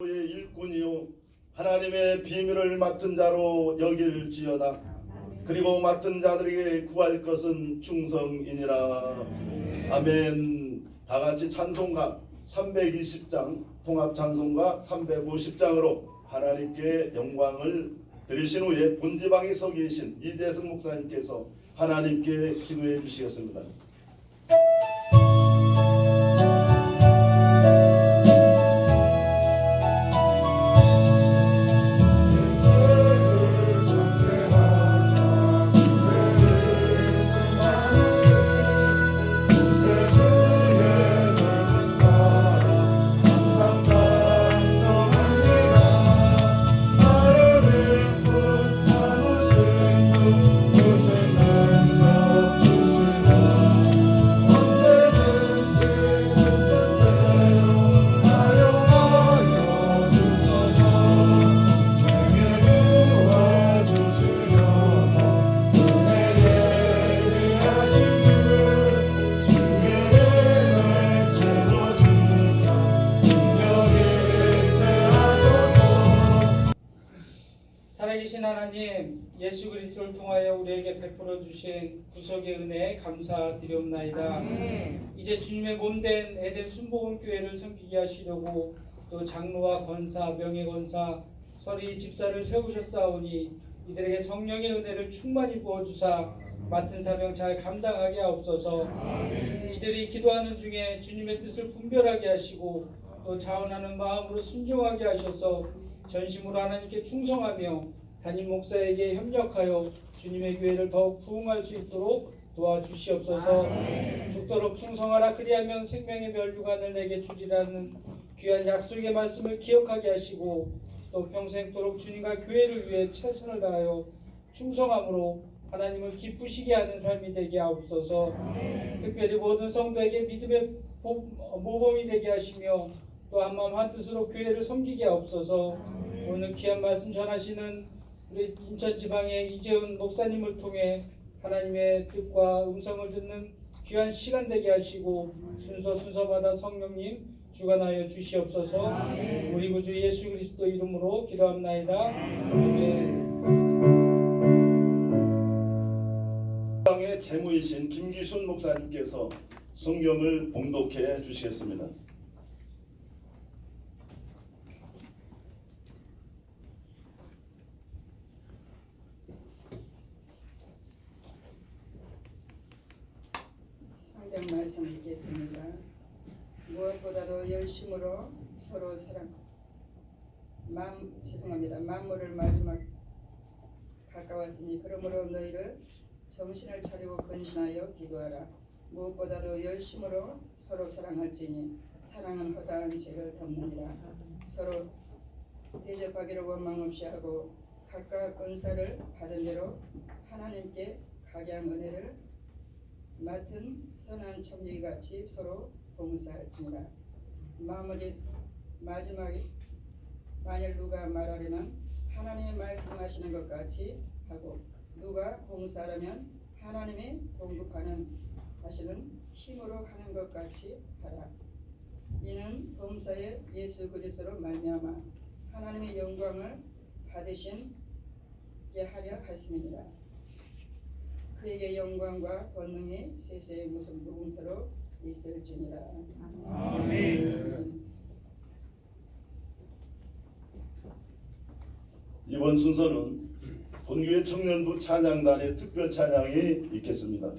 의 일꾼이요. 하나님의 비밀을 맡은 자로 여길지어다. 그리고 맡은 자들에게 구할 것은 충성이니라. 아멘. 다 같이 찬송가 320장 통합 찬송가 350장으로 하나님께 영광을 드리신 후에 본지방에 서 계신 이재승 목사님께서 하나님께 기도해 주시겠습니다. 살아계신 하나님 예수 그리스도를 통하여 우리에게 베풀어 주신 구속의 은혜에 감사드리옵나이다. 이제 주님의 몸된 에덴 순복음 교회를 섬기게 하시려고 또 장로와 권사, 명예 권사, 서리 집사를 세우셨사오니 이들에게 성령의 은혜를 충만히 부어 주사 맡은 사명 잘 감당하게 하옵소서. 이들이 기도하는 중에 주님의 뜻을 분별하게 하시고 또 자원하는 마음으로 순종하게 하셔서 전심으로 하나님께 충성하며 담임 목사에게 협력하여 주님의 교회를 더욱 부흥할 수 있도록 도와주시옵소서. 죽도록 충성하라 그리하면 생명의 멸류관을 내게 주리라는 귀한 약속의 말씀을 기억하게 하시고 또 평생도록 주님과 교회를 위해 최선을 다하여 충성함으로 하나님을 기쁘시게 하는 삶이 되게 하옵소서. 특별히 모든 성도에게 믿음의 보- 모범이 되게 하시며 또 한마음 한뜻으로 교회를 섬기게 하옵소서. 오늘 귀한 말씀 전하시는 우리 인천 지방의 이재훈 목사님을 통해 하나님의 뜻과 음성을 듣는 귀한 시간 되게 하시고 순서 순서마다 성령님 주관하여 주시옵소서. 우리 구주 예수 그리스도 이름으로 기도합나이다. 아멘. 당의 재무이신 김기순 목사님께서 성경을 봉독해 주시겠습니다. 성경 말씀 읽겠습니다. 무엇보다도 열심으로 서로 사랑 만 죄송합니다. 만물을 마지막 가까웠으니 그러므로 너희를 정신을 차리고 근신하여 기도하라. 무엇보다도 열심으로 서로 사랑할지니 사랑은 허다한 죄를 덮느니라. 서로 대접하기를 원망 없이 하고 각각 은사를 받은 대로 하나님께 각양 은혜를 맡은 선한 청지기 같이 서로 봉사할지니라. 마무리 마지막에 만일 누가 말하려면 하나님이 말씀하시는 것 같이 하고 누가 봉사하려면 하나님이 공급하는 하시는 힘으로 하는 것 같이 하라. 이는 봉사에 예수 그리스도로 말미암아 하나님의 영광을 받으신 게 하려 하심이니라. 그에게 영광과 권능이 세세의 무슨 무궁토록 있을지니라. 아멘. 이번 순서는 본교회 청년부 찬양단의 특별 찬양이 있겠습니다.